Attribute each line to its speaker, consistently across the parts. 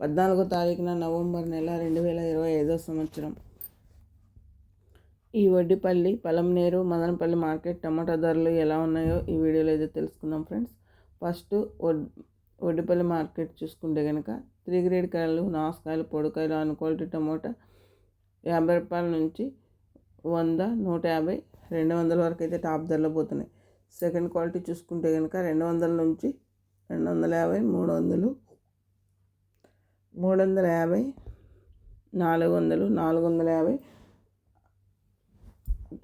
Speaker 1: పద్నాలుగో తారీఖున నవంబర్ నెల రెండు వేల ఇరవై ఐదో సంవత్సరం. ఈ వడ్డిపల్లి పలంనేరు మదనపల్లి మార్కెట్ టమాటా ధరలు ఎలా ఉన్నాయో ఈ వీడియోలో అయితే తెలుసుకుందాం ఫ్రెండ్స్. ఫస్ట్ వడ్ వడ్డిపల్లి మార్కెట్ చూసుకుంటే కనుక త్రీ గ్రేడ్ కాయలు నాసుకాయలు పొడికాయలు అన్ క్వాలిటీ టమోటా యాభై రూపాయల నుంచి వంద నూట యాభై రెండు వందల వరకు అయితే టాప్ ధరలో పోతున్నాయి. సెకండ్ క్వాలిటీ చూసుకుంటే కనుక రెండు వందల నుంచి రెండు వందల యాభై మూడు వందలు మూడు వందల యాభై నాలుగు వందలు నాలుగు వందల యాభై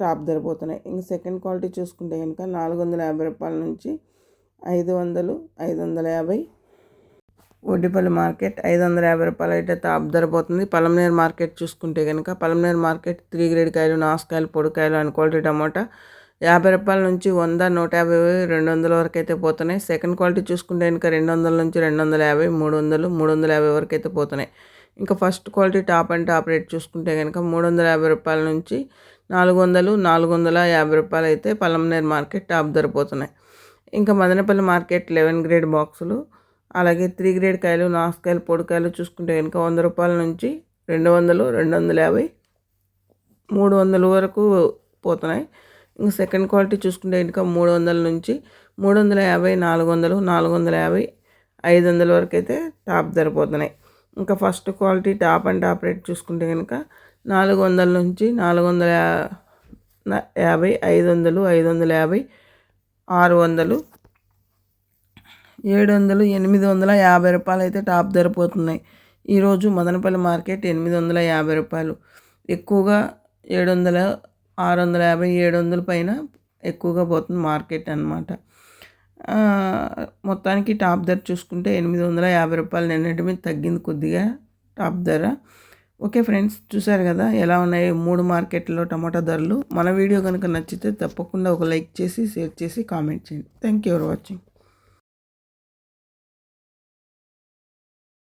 Speaker 1: టాప్ ధర పోతున్నాయి ఇంక సెకండ్ క్వాలిటీ చూసుకుంటే కనుక నాలుగు వందల యాభై రూపాయల నుంచి ఐదు వందలు ఐదు వందల యాభై. ఒడ్డిపల్లి మార్కెట్ ఐదు వందల యాభై రూపాయలు అయితే టాప్ ధర పోతుంది పలంనేరు మార్కెట్ చూసుకుంటే కనుక పలంనేరు మార్కెట్ త్రీ గ్రేడ్ కాయలు నాసుకాయలు పొడికాయలు అని క్వాలిటీ టమోటా యాభై రూపాయల నుంచి వంద నూట యాభై రెండు వందల వరకు అయితే పోతున్నాయి. సెకండ్ క్వాలిటీ చూసుకుంటే ఇంకా రెండు వందల నుంచి రెండు వందల యాభై మూడు వందలు మూడు వందల యాభై వరకు అయితే పోతున్నాయి. ఇంకా first quality top and top rate చూసుకుంటే కనుక మూడు వందల యాభై రూపాయల నుంచి నాలుగు వందలు నాలుగు వందల యాభై రూపాయలు అయితే పలంనేర్ మార్కెట్ టాప్ ధర పోతున్నాయి. ఇంకా మదనపల్లి మార్కెట్ లెవెన్ గ్రేడ్ బాక్సులు అలాగే త్రీ గ్రేడ్ కాయలు నాసుకాయలు పొడికాయలు చూసుకుంటే కనుక వంద రూపాయల నుంచి రెండు వందలు రెండు వందల యాభై మూడు వందల వరకు పోతున్నాయి. ఇంకా సెకండ్ క్వాలిటీ చూసుకుంటే ఇంకా మూడు వందల నుంచి మూడు వందల యాభై నాలుగు వందలు నాలుగు వందల యాభై ఐదు వందల వరకు అయితే టాప్ ధరపోతున్నాయి ఇంకా first quality top and top rate చూసుకుంటే కనుక నాలుగు వందల నుంచి నాలుగు వందల యాభై ఐదు వందలు ఐదు వందల యాభై ఆరు వందలు ఏడు వందలు ఎనిమిది వందల యాభై రూపాయలు అయితే టాప్ ధర పోతున్నాయి ఈరోజు మదనపల్లి మార్కెట్ ఎనిమిది వందల యాభై రూపాయలు. ఎక్కువగా ఏడు వందల ఆరు వందల యాభై ఏడు వందల పైన ఎక్కువగా పోతుంది మార్కెట్ అనమాట మొత్తానికి టాప్ ధర చూసుకుంటే ఎనిమిది వందల యాభై రూపాయలు నిన్నటి మీద తగ్గింది కొద్దిగా టాప్ ధర. ఓకే ఫ్రెండ్స్ చూసారు కదా ఎలా ఉన్నాయి మూడు మార్కెట్లో టమాటా ధరలు. మన వీడియో కనుక నచ్చితే తప్పకుండా ఒక లైక్ చేసి షేర్ చేసి కామెంట్ చేయండి. Thank you for watching